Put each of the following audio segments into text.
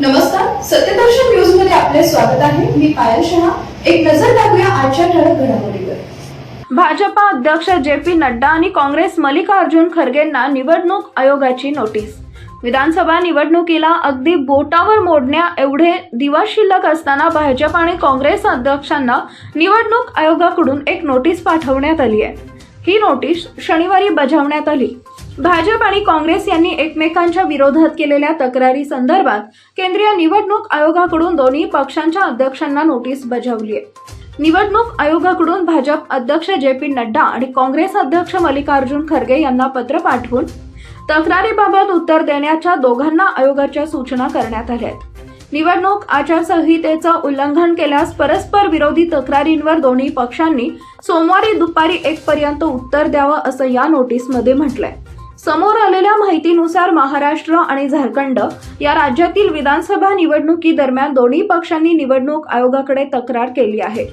नमस्कार सत्यदर्शन न्यूजमध्ये आपले स्वागत आहे. मी पायल शहा. एक नजर टाकूया आजच्या ठळक घडामोडीवर. भाजपा अध्यक्ष जे पी नड्डा आणि काँग्रेस मल्लिकार्जुन खरगेंना निवडणूक आयोगाची नोटीस. विधानसभा निवडणुकीला अगदी बोटावर मोडण्या एवढे दिवस शिल्लक असताना भाजप आणि काँग्रेस अध्यक्षांना निवडणूक आयोगाकडून एक नोटीस पाठवण्यात आली आहे. ही नोटीस शनिवारी बजावण्यात आली. भाजप आणि काँग्रेस यांनी एकमेकांच्या विरोधात केलेल्या तक्रारी संदर्भात केंद्रीय निवडणूक आयोगाकडून दोन्ही पक्षांच्या अध्यक्षांना नोटीस बजावली आहे. निवडणूक आयोगाकडून भाजप अध्यक्ष जे पी नड्डा आणि काँग्रेस अध्यक्ष मल्लिकार्जुन खरगे यांना पत्र पाठवून तक्रारीबाबत उत्तर देण्याच्या दोघांना आयोगाच्या सूचना करण्यात आल्या निवडणूक आचारसंहितेचं उल्लंघन केल्यास परस्पर विरोधी तक्रारींवर दोन्ही पक्षांनी सोमवारी दुपारी एक पर्यंत उत्तर द्यावं असं या नोटीसमध्ये म्हटलंय. समोर आलेल्या माहितीनुसार महाराष्ट्र आणि झारखंड या राज्यातील विधानसभा निवडणुकी दरम्यान दोन्ही पक्षांनी निवडणूक आयोगाकडे तक्रार केली आहे.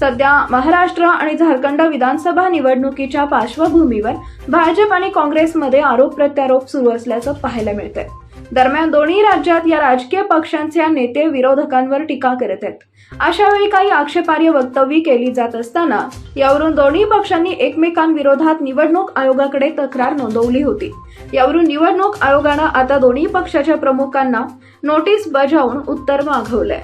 सध्या महाराष्ट्र आणि झारखंड विधानसभा निवडणुकीच्या पार्श्वभूमीवर भाजप आणि काँग्रेसमध्ये आरोप प्रत्यारोप सुरू असल्याचं पाहायला मिळतंय. दरम्यान दोन्ही राज्यात या राजकीय पक्षांचे नेते विरोधकांवर टीका करत आहेत. अशा वेळी काही आक्षेपार्ह वक्तव्य केली जात असताना यावरून दोन्ही पक्षांनी एकमेकांविरोधात निवडणूक आयोगाकडे तक्रार नोंदवली होती. यावरून निवडणूक आयोगानं आता दोन्ही पक्षाच्या प्रमुखांना नोटीस बजावून उत्तर मागवलंय.